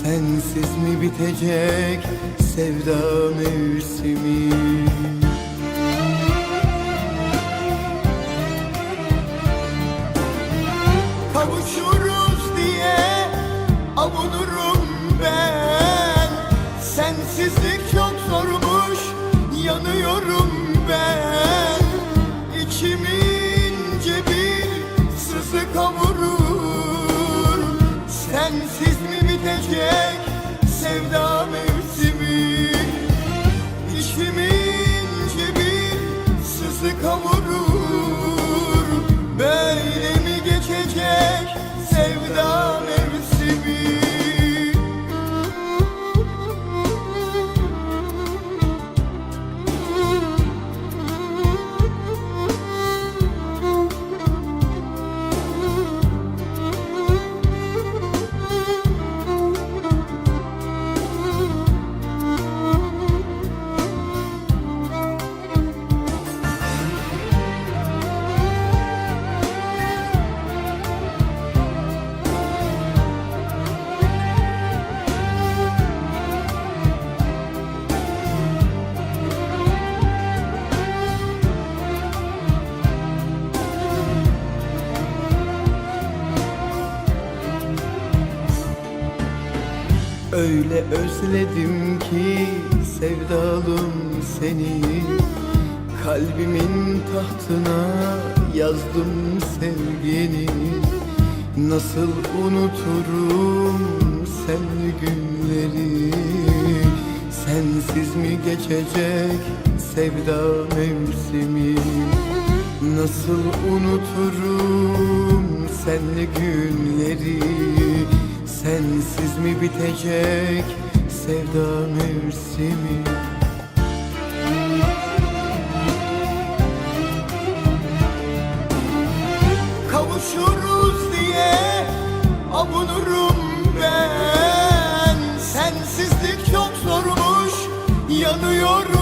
Sensiz mi bitecek sevda mevsimi? Kavuşuruz diye avunurum ben. Sensizlik çok zormuş yanıyorum ben. İçimi ince bir sızı kavurur. Sensiz mi bitecek sevda mevsimi. İçimi ince bir sızı Öyle özledim ki sevdalım seni. Kalbimin tahtına yazdım sevgini. Nasıl unuturum sen günleri? Sensiz mi geçecek sevda mevsimi? Nasıl unuturum senli günleri Sensiz mi bitecek sevda mevsimi? Kavuşuruz diye avunurum ben. Sensizlik çok zormuş yanıyorum